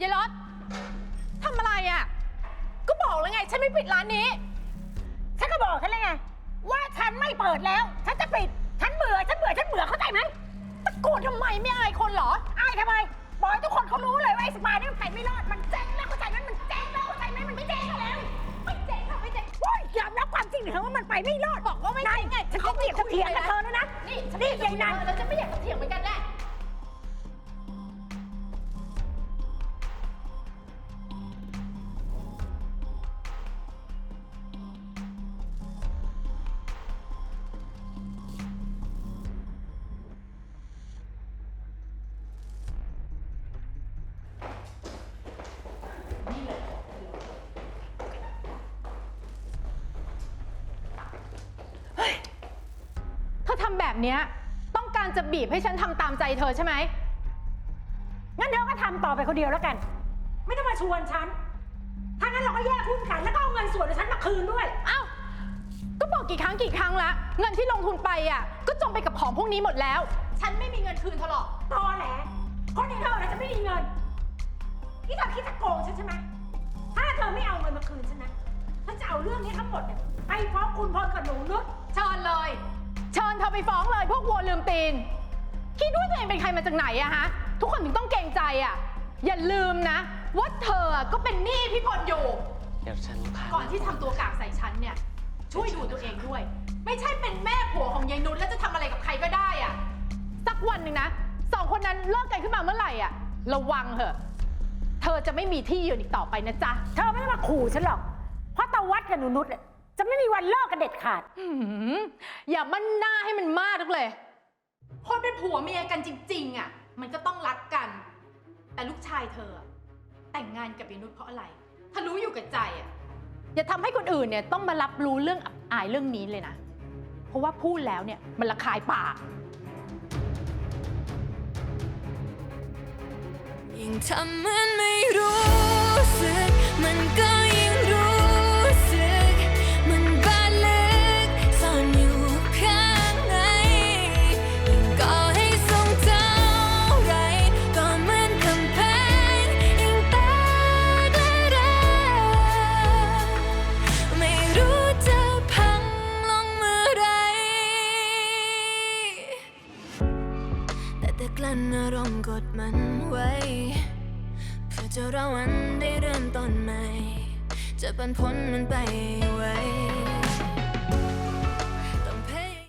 ยายรถทำอะไรอะ ก็บอกแล้วไง ฉันไม่ปิดร้านนี้ ฉันก็บอกฉันเลยไง ว่าฉันไม่เปิดแล้ว ฉันจะปิด ฉันเบื่อ ฉันเบื่อ ฉันเบื่อ เข้าใจไหมตะโกนทำไมไม่อายคนเหรอ อายทำไม บอกให้ทุกคนเขารู้เลยว่าไอ้สปานี่มันไปไม่รอด มันเจ๊งแล้วเข้าใจไหมมันเจ๊งแล้วเข้าใจไหมมันไม่เจ๊งแล้ว ไม่เจ๊งค่ะไม่เจ๊งโอ้ยยอมรับความจริงเถอะว่ามันไปไม่รอดบอกว่าไม่เจ๊งไงฉันก็เกลียดจะเถียงกับเธอแล้วนะ นี่ฉันนี่ไม่อยากยายนันแล้วฉันไม่อยากจะเถียงเหมือนกันแหละ แบบเนี้ยต้องการจะบีบให้ฉันทำตามใจเธอใช่ไหม งั้นเธอก็ทำต่อไปคนเดียวแล้วกัน ไม่ต้องมาชวนฉัน ถ้างั้นเราก็แยกหุ้นกัน แล้วก็เอาเงินส่วนของฉันมาคืนด้วย เอ้า ก็บอกกี่ครั้งกี่ครั้งละ เงินที่ลงทุนไปอะ ก็จมไปกับของพวกนี้หมดแล้ว ฉันไม่มีเงินคืนเธอหรอก ตอแหล คนอย่างเธอน่ะจะไม่มีเงินที่เธอคิดจะโกงฉันใช่ไหม ถ้าเธอไม่เอาเงินมาคืนฉันนะฉันจะเอาเรื่องนี้ทั้งหมดเนี่ยไปฟ้องคุณพลกับหนูนุชเชิญเลย เชิญเธอไปฟ้องเลยพวกวัวลืมตีน คิดว่าตัวเองเป็นใครมาจากไหนอะฮะ ทุกคนถึงต้องเกรงใจอะอย่าลืมนะ ว่าเธอก็เป็นหนี้พี่พลอยู่ เดี๋ยวฉันพาก่อนที่ทำตัวกากใส่ฉันเนี่ย ช่วยดูตัวเองด้วย ไม่ใช่เป็นแม่ผัวของยายนุชแล้วจะทำอะไรกับใครก็ได้อะสักวันหนึ่งนะสองคนนั้นเลิกกันขึ้นมาเมื่อไหร่อะระวังเถอะ เธอจะไม่มีที่ยืนอีกต่อไปนะจ๊ะ เธอไม่ต้องมาขู่ฉันหรอก เพราะตาวัดกับหนูนุชเนี่ยจะ ไม่มีวันเลิกกันเด็ดขาด หืมอย่ามั่นหน้าให้มันมากนักเลย คนเป็นผัวเมียกันจริง ๆอะ มันก็ต้องรักกัน แต่ลูกชายเธออะแต่งงานกับยายนุชเพราะอะไรถ้ารู้อยู่กับใจอะ อย่าทำให้คนอื่นเนี่ยต้องมารับรู้เรื่องอับอายเรื่องนี้เลยนะ เพราะว่าพูดแล้วเนี่ยมันระคายปาก ยิ่งทำเหมือนไม่ อารมณ์กดมันไว้ เพื่อจะรอวันได้เริ่มต้นใหม่ จะปันพ้นมันไปไว้